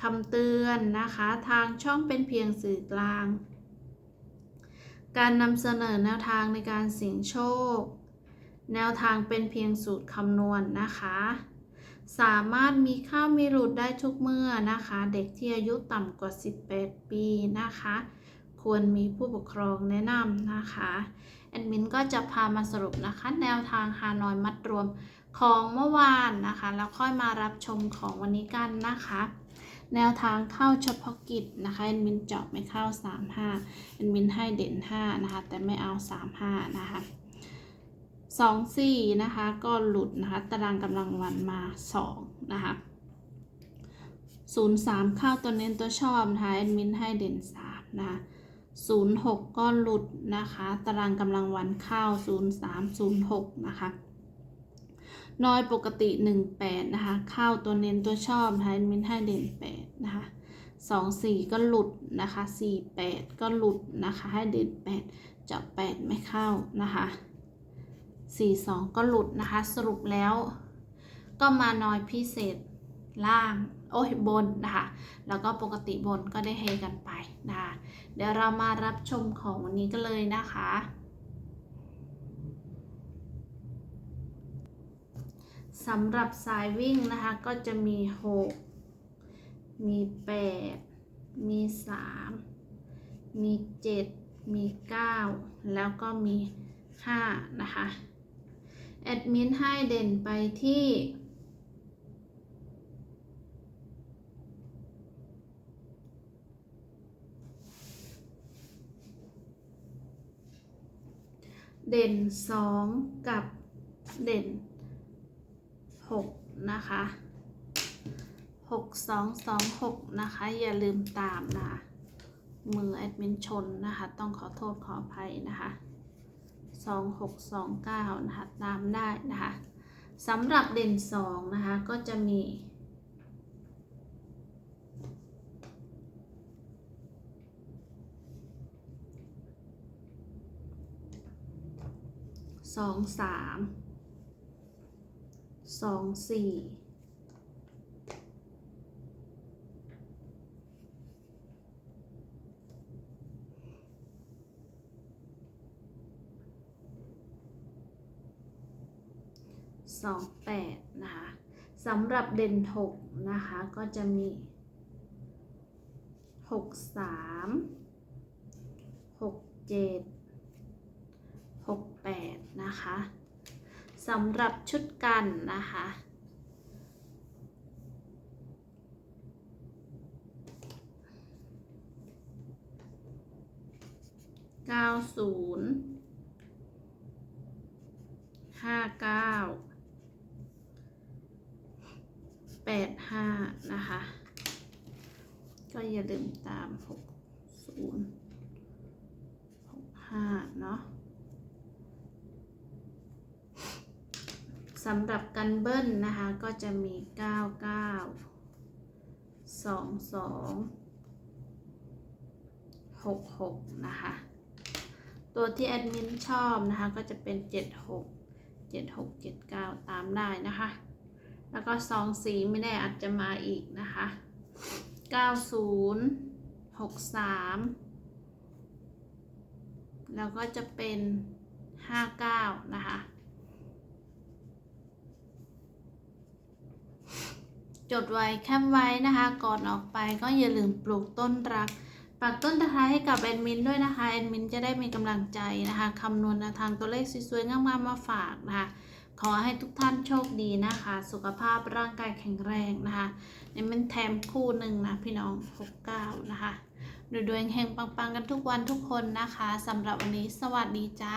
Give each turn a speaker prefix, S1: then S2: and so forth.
S1: คำเตือนนะคะทางช่องเป็นเพียงสื่อกลาง การนำเสนอแนวทางในการเสี่ยงโชค แนวทางเป็นเพียงสูตรคำนวณนนะคะ สามารถมีข้ามีหลุดได้ทุกเมื่อนะคะ เด็กที่อายุต่ำกว่า 18 ปีนะคะ ควรมีผู้ปกครองแนะนำนะคะแอดมินก็จะพามาสรุปนะคะ แนวทางฮานอยมัดรวมของเมื่อวานนะคะ แล้วค่อยมารับชมของวันนี้กันนะคะ แนวทางเข้าเฉพาะกิจนะคะแอดมินเจาะไม่เข้า 35แอดมินให้เด่น 5 นะคะ แต่ไม่เอา 35 นะคะ2 4นะคะก็หลุดนะคะตารางกำลังวันมา2นะคะ0 3เข้าตัวเน้นตัวชอบนะคะแอดมินให้เด่น3นะคะ06ก็หลุดนะคะตารางกำลังวันเข้า0306นะคะ น้อยปกติ 18 นะคะ เข้าตัวเน้นตัวชอบนะคะมินให้เด่น 8 นะคะ 24 ก็หลุดนะคะ 48 ก็หลุดนะคะ ให้เด่น 8 เจาะ 8 ไม่เข้านะคะ 42 ก็หลุดนะคะ สรุปแล้ว ก็มาน้อยพิเศษล่างโอ้ยบนนะคะ แล้วก็ปกติบนก็ได้เฮกันไปนะคะ เดี๋ยวเรามารับชมของวันนี้กันเลยนะคะ สำหรับสายวิ่งนะคะ ก็จะมี 6 มี 8 มี 3 มี 7 มี 9 แล้วก็มี 5 นะคะ แอดมินให้เด่นไปที่ เด่น 2 กับเด่น 6 นะคะ 6 2 2 6 นะคะ อย่าลืมตามนะ มือแอดมินชนนะคะ ต้องขอโทษขออภัยนะคะ 2 6 2 9 นะคะ ตามได้นะคะสำหรับเด่น 2 นะคะ ก็จะมีสองสาม สองสี่สองแปดนะคะสำหรับเด่นหกนะคะก็จะมีหกสามหกเจ็ด68นะคะ สำหรับชุดกันนะคะ90 59 85นะคะ ก็อย่าลืมตาม60 65เนาะ สำหรับกันเบิ้ลนะคะก็จะมี 99 22 66 นะคะ ตัวที่แอดมินชอบนะคะ ก็จะเป็น 76 76 79 ตามได้นะคะ แล้วก็2สีไม่แน่อาจจะมาอีกนะคะ 90 63 แล้วก็จะเป็น 59 นะคะ จดไว้แคปไว้นะคะ ก่อนออกไปก็อย่าลืมปลูกต้นรักปักต้นตะไคร้ให้กับแอดมินด้วยนะคะแอดมินจะได้มีกำลังใจนะคะคำนวณทางตัวเลขสวยๆงามๆมาฝากนะคะ ขอให้ทุกท่านโชคดีนะคะ สุขภาพร่างกายแข็งแรงนะคะนี่มันแถมคู่หนึ่งนะพี่น้อง69นะคะดูดวงเฮงปังๆกันทุกวันทุกคนนะคะสำหรับวันนี้สวัสดีจ้า